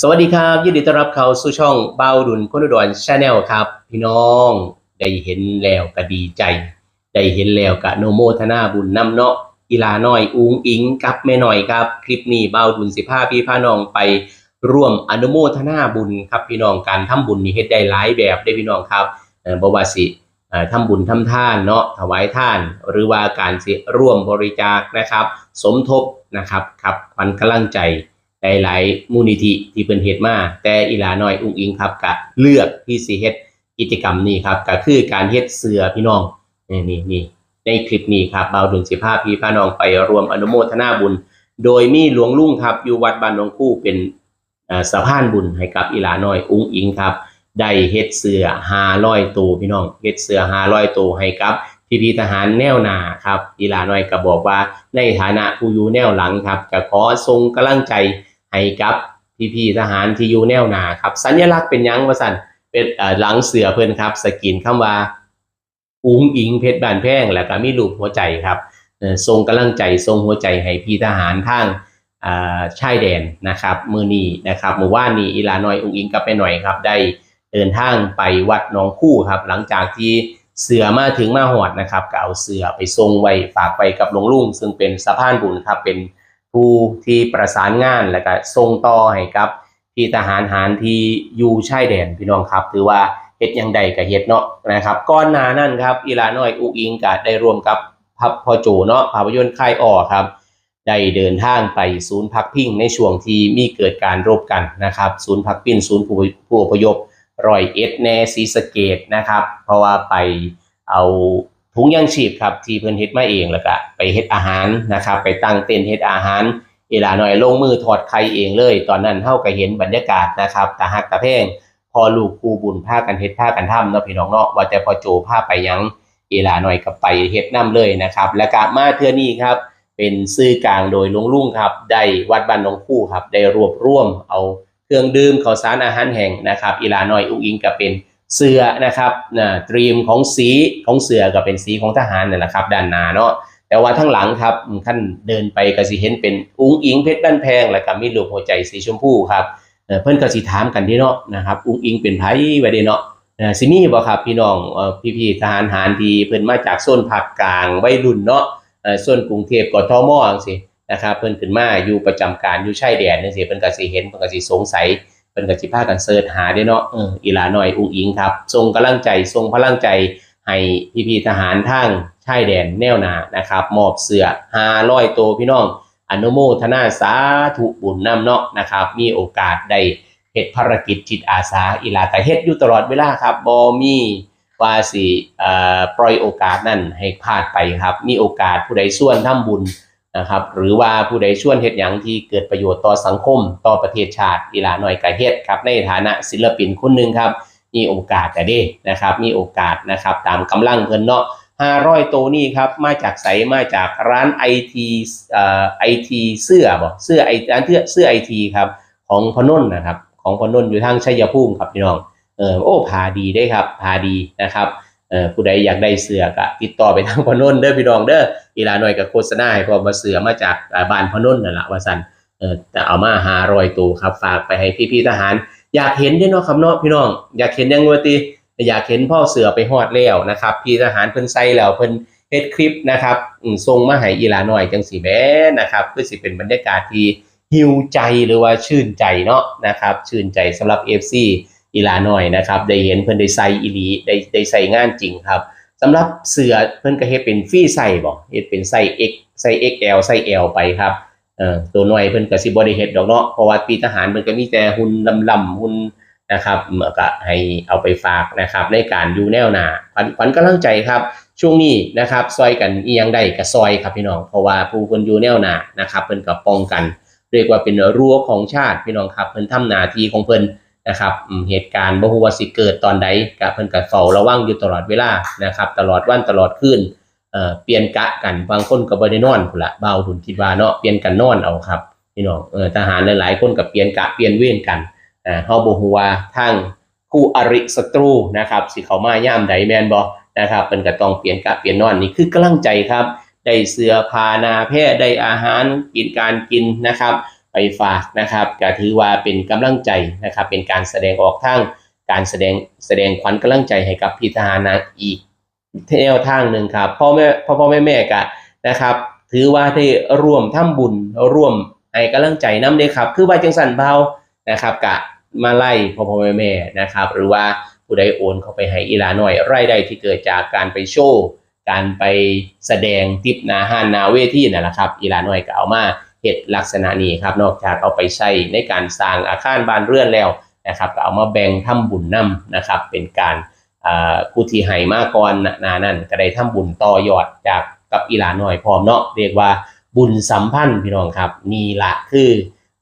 สวัสดีครับ ยินดีต้อนรับเข้าสู่ช่องเบาดุลคนอุดรชาแนลครับ พี่น้องได้เห็นแล้วก็ดีใจ ได้เห็นแล้วก็โนโมทนาบุญนำเนาะอีลาน้อยอุงอิงกับแม่หน่อยครับ คลิปนี้เบาดุลสิพาพี่พาน้องไปร่วมอนุโมทนาบุญครับพี่น้องการทำบุญนี่เฮ็ดได้หลายแบบได้พี่น้องครับบวาสิเอ่อทำบุญทำทานเนาะถวายท่าน หรือว่าการสิร่วมบริจาคนะครับ สมทบนะครับครับขวัญกำลังใจ หลายๆมูลนิธิที่เพิ่นเฮ็ดมาแต่อีหลาน้อยอุ้งอิงครับก็เลือกที่สิเฮ็ดกิจกรรมนี้ครับก็คือการเฮ็ดเสือพี่น้องนี่นี่นี่ในคลิปนี้ครับเบาดุลสิพาพี่พาน้องไปรวมอนุโมทนาบุญ โดยมีหลวงลุงครับอยู่วัดบ้านหนองคู่เป็นสะพานบุญให้กับอีหลาน้อยอุ้งอิงครับได้เฮ็ดเสือ500ตัวพี่น้องเฮ็ดเสือ500ตัวให้กับพี่พี่ทหารแนวหน้าครับอีหลาน้อยก็บอกว่าในฐานะผู้อยู่แนวหลังครับก็ขอส่งกำลังใจ ให้กับพี่ๆทหารที่อยู่แนวหนาครับ สัญลักษณ์เป็นยังว่าสั่นเป็นหลังเสือเพิ่นครับ สกรีนคำว่าอุ้งอิงเพชรบานแพงแล้วก็มีรูปหัวใจครับเอ่อส่งกำลังใจส่งหัวใจให้พี่ทหารทางชายแดนนะครับมือนีนะครับเมื่อวานนี้อีลาน้อยอุ้งอิงกับไปหน่อยครับได้เดินทางไปวัดหนองคู่ครับ หลังจากที่เสือมาถึงมาหอดนะครับก็เอาเสือไปทรงไว้ฝากไปกับหลวงลุงซึ่งเป็นสะพานบุญครับเป็น ผู้ที่ประสานงานและก็ส่งต่อให้กับพี่ทหารหารที่อยู่ชายแดนพี่น้องครับ ถือว่าเฮ็ดยังใดก็เฮ็ดเนาะนะครับก่อนหน้านั้นครับอีลาน้อยอุกอิงก็ได้ร่วมกับพับพอโจเนาะภาพยนตร์ค่ายอ่อครับได้เดินทางไปศูนย์พักพิงในช่วงที่มีเกิดการรบกันนะครับ ศูนย์พักพิงศูนย์ผู้อพยพรอยเอ็ดแนศรีสเกดนะครับ เพราะว่าไปเอา ถุงยังชีพครับที่เพิ่นเฮ็ดมาเองแล้วก็ไปเฮ็ดอาหารนะครับ ไปตั้งเต็นท์เฮ็ดอาหารเอลาหน่อยลงมือถอดไข่เองเลย ตอนนั้นเฮาก็เห็นบรรยากาศนะครับตาหักตาแพงพอลูกครูบุญพากันเฮ็ดพากันทำเนาะพี่น้องเนาะว่าแต่พอโจพาไปยังเอลาหน่อยก็ไปเฮ็ดนํเลยนะครับ แล้วก็มาเทื่อนี้ครับเป็นซื่อกลางโดยลวงลุงครับ ได้วัดบ้านหนองคู่ครับ ได้รวบรวมเอาเครื่องดื่มข้าวสารอาหารแห้งนะครับอีลาหน้อยอุ้งอิงก็เป็น เสือนะครับนะตรีมของสีของเสือก็เป็นสีของทหารนั่นแหละครับด้านหน้าเนาะแต่ว่าทั้งหลังครับขั้นเดินไปก็สิเห็นเป็นอุ้งอิงเพชรบ้านแพงแล้วก็มีรูปหัวใจสีชมพูครับเอ่อนก็สิถามกันที่เนาะนะครับอุ้งอิงเป็นไผว่าเด้เนาะสิมีบ่ครับพี่น้องเอ่พี่ๆทหารหารทีเพิ่นมาจากโซนภาคกลางวัยรุ่นเนาะโซนกรุงเทพกทมจังซี่นะครับเพิ่นขึ้นมาอยู่ประจำการอยู่ชายแดนจังซี่เพิ่นก็สิเห็นเพิ่นก็สิสงสัย เพิ่นก็สิพากันเสิร์ชหาเด้เนาะเอออีหลาหน้อยอุ้งอิงครับส่งกำลังใจส่งพลังใจให้พี่ๆทหารทางชายแดนแนวหนานะครับมอบเสือ500ตัวพี่น้องอนุโมทนาสาธุบุญนำเนาะนะครับ มีโอกาสได้เฮ็ดภารกิจจิตอาสาอีหลาก็เฮ็ดอยู่ตลอดเวลาครับบ่มีว่าสิเอ่อปล่อยโอกาสนั้นให้พลาดไปครับ มีโอกาสผู้ใดส่วนทำบุญ นะครับหรือว่าผู้ใดชวนเฮ็ดหยังที่เกิดประโยชน์ต่อสังคม ต่อประเทศชาติอีหลาน้อยก็เฮ็ดครับในฐานะศิลปินคนหนึ่งครับ มีโอกาสแต่เด้นะครับ มีโอกาสนะครับตามกำลังเพิ่นเนาะ500ตัวนี่ครับมาจากไสมาจากร้านไอทีเอ่อไอทีเสื้อบ่เสื้อไอร้านเสื้อเสื้อไอทีครับของพนนท์นะครับของพนนท์อยู่ทางชัยภูมิครับพี่น้องเออโอ้พาดีได้ครับพาดีนะครับ ผู้ใดอยากได้เสื้อก็ติดต่อไปทางพนนเด้อพี่น้องเด้ออีลาหน่อยกับโฆษณาให้พอมาเสื้อมาจากบ้านพนนนั่นแหละว่าซั่นเออแต่เอามา500ตัวครับฝากไปให้พี่ๆทหาร อยากเห็นเด้เนาะครับเนาะพี่น้อง อยากเห็นยังว่าติอยากเห็นพ่อเสือไปฮอดแล้วนะครับ พี่ทหารเพิ่นใส่แล้วเพิ่นเฮ็ดคลิปนะครับอืมส่งมาให้อีลาหน้อยจังสิแม่นะครับคือสิเป็นบรรยากาศที่ฮิวใจหรือว่าชื่นใจเนาะนะครับ ชื่นใจสำหรับ FC อีลาน้อยนะครับ ได้เห็นเพิ่นได้ใส่อีหลีได้ได้ใส่งานจริงครับสำหรับเสือเพิ่นก็เฮ็ดเป็นฟรีไซส์บ่เฮ็ดเป็นไซส์ X ไซส์ XL ไซส์ L ไปครับเอ่อตัวหน่วยเพิ่นก็สิบ่ได้เฮ็ดดอกเนาะเพราะว่าปีทหารเพิ่นก็มีแต่หุ่นลำๆหุ่นนะครับเมื่อก็ให้เอาไปฝากนะครับในการอยู่แนวหน้าขวัญขวัญกำลังใจครับ ช่วงนี้นะครับซอยกันอียังได้ก็ซอยครับพี่น้อง เพราะว่าผู้เพิ่นอยู่แนวหน้านะครับเพิ่นก็ป้องกัน เรียกว่าเป็นรั้วของชาติพี่น้องครับเพิ่นทำหน้าที่ของเพิ่น นะครับเหตุการณ์บ่ฮู้ว่าสิเกิดตอนใดก็เพิ่นก็เฝ้าระวังอยู่ตลอดเวลานะครับ ตลอดวันตลอดคืนเอ่อเปลี่ยนกะกันบางคนก็บ่ได้นอนพุ่นละเบาดุนคิดว่าเนาะเปลี่ยนกันนอนเอาครับพี่น้องเออทหารหลายๆคนก็เปลี่ยนกะเปลี่ยนเวรกันอ่าเฮาบ่ฮู้ว่าทางคู่อริศัตรูนะครับสิเข้ามายามใดแม่นบ่นะครับเพิ่นก็ต้องเปลี่ยนกะเปลี่ยนนอนนี่คือกำลังใจครับได้เสื้อผ้านาแพทย์ได้อาหารกินการกินนะครับ ไปฝากนะครับก็ถือว่าเป็นกำลังใจนะครับเป็นการแสดงออกทางการแสดงแสดงขวัญกำลังใจให้กับพี่ทหารนะอีกแนวทางหนึ่งครับพ่อแม่พ่อพ่อแม่แม่กะนะครับ ถือว่าได้ร่วมทำบุญร่วมให้กำลังใจน้ำเด้ครับ คือว่าจังสันเบานะครับกะมาไล่พ่อพ่อแม่แม่นะครับ หรือว่าผู้ใดโอนเข้าไปให้อีลาหน่อยรายได้ที่เกิดจากการไปโชว์การไปแสดงทิปนาห้านนาเวทีนั่นแหละครับอีลาน้อยก็เอามา เฮ็ดลักษณะนี้ครับนอกจากเอาไปใช้ในการสร้างอาคารบ้านเรือนแล้วนะครับก็เอามาแบ่งทำบุญนํนะครับ เป็นการผู้ที่ให้มาก่อนนานั้นก็ได้ทำบุญต่อยอดจากกับอีหลาหน้อยพร้อมเนาะเรียกว่าบุญสัมพันธ์พี่น้องครับนี่ละคือ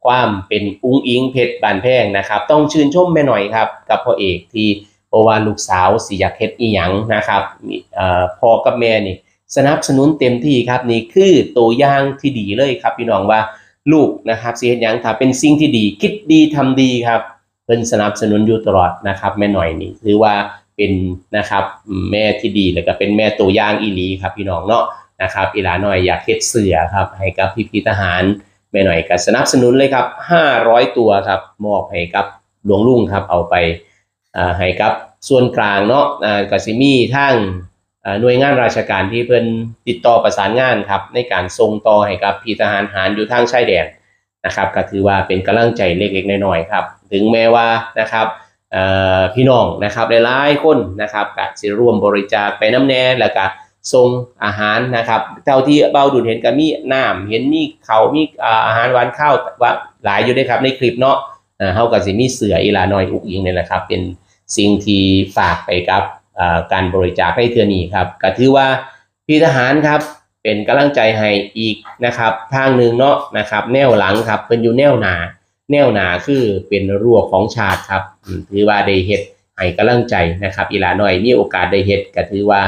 ความเป็นอุ้งอิงเพชรบานแพงนะครับ ต้องชื่นชมแม่หน่อยครับ กับพ่อเอกที่เพราะว่าลูกสาวสิอยากเฮ็ดอีหยังนะครับมีพ่อกับแม่นี่ สนับสนุนเต็มที่ครับนี่คือตัวอย่างที่ดีเลยครับพี่น้องว่าลูกนะครับสิเฮ็ดหยังถ้าเป็นสิ่งที่ดีคิดดีทำดีครับเพิ่นสนับสนุนอยู่ตลอดนะครับแม่หน่อยนี่ถือว่าเป็นนะครับแม่ที่ดีแล้วก็เป็นแม่ตัวอย่างอีหลีครับพี่น้องเนาะนะครับอีหลาน้อยอยากเฮ็ดเสือครับให้กับพี่ๆทหารแม่หน่อยก็สนับสนุนเลยครับ 500 ตัวครับมอบให้กับหลวงลุงครับเอาไปให้กับส่วนกลางเนาะอ่ากสิมีทางอ่า หน่วยงานราชการที่เพิ่นติดต่อประสานงานครับในการส่งต่อให้กับพี่ทหารหารอยู่ทางชายแดนนะครับก็ถือว่าเป็นกำลังใจเล็กๆน้อยๆครับถึงแม้ว่านะครับพี่น้องนะครับหลายๆคนนะครับก็สิร่วมบริจาคไปน้ำแน่แล้วก็ส่งอาหารนะครับเท่าที่เบาดุลเห็นก็มีน้ำเห็นมีเขามีอาหารหวานข้าวว่าหลายอยู่ด้วยครับในคลิปเนาะอ่าเฮาก็สิมีเสืออีลาน้อยอุกอิงเนี่ยแหละครับเป็นสิ่งที่ฝากไปกับ การบริจาคให้เทือนีครับก็ถือว่าพี่ทหารครับเป็นกำลังใจให้อีกนะครับทางหนึ่งเนาะนะครับ แนวหลังครับเป็นอยู่แนวหนา แนวหนาคือเป็นรั้วของชาติครับถือว่าได้เฮ็ดให้กำลังใจนะครับ อีหลาน้อยมีโอกาสได้เฮ็ดก็ถือว่า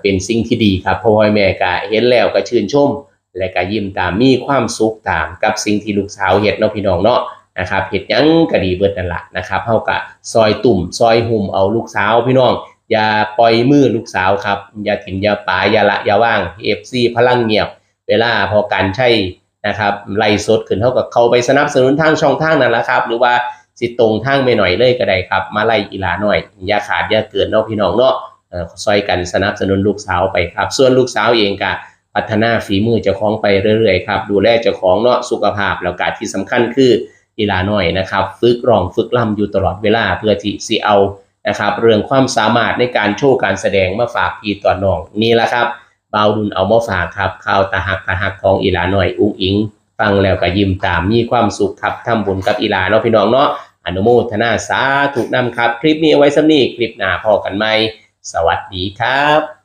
เป็นสิ่งที่ดีครับพ่อแม่ก็เห็นแล้วก็ชื่นชม และก็ยิ้มตามมีความสุขตามกับสิ่งที่ลูกสาวเฮ็ดเนาะพี่น้องเนาะนะครับเห็ดยังก็ดีเบิดนั่นแหละนะครับเฮากะซอยตุ่มซอยหุ่มเอาลูกสาวพี่น้อง อย่าปล่อยมือลูกสาวครับ อย่าถิ่นอย่าป่าอย่าละอย่าว่าง FC พลังเงียบ เวลาพอการใช้นะครับไล่สดขึ้นเท่ากับเขาไปสนับสนุนทางช่องทางนั่นแหละครับ หรือว่าสิตรงทางไม่หน่อยเลยก็ได้ครับ มาไล่อีลาหน่อยอย่าขาดอย่าเกินเนาะพี่น้องเนาะซอยกันสนับสนุนลูกสาวไปครับ ส่วนลูกสาวเองก็พัฒนาฝีมือเจ้าของไปเรื่อยๆครับดูแลเจ้าของเนาะสุขภาพแล้วก็ที่สำคัญคืออีลาน้อยนะครับ ฝึกร้องฝึกล่ำอยู่ตลอดเวลาเพื่อที่สิเอา นะครับเรื่องความสามารถในการโชว์การแสดงมาฝากพี่ต่อน้องนี่แหละครับเบาดุลเอามาฝากครับข่าวตาหักตาหักของอีลาน้อยอุ้งอิง ฟังแล้วก็ยิ้มตามมีความสุขครับทำบุญกับอีลาเนาะพี่น้องเนาะอนุโมทนาสาธุนำครับ คลิปนี้เอาไว้สำนีคลิปหน้าพอกันไหมสวัสดีครับ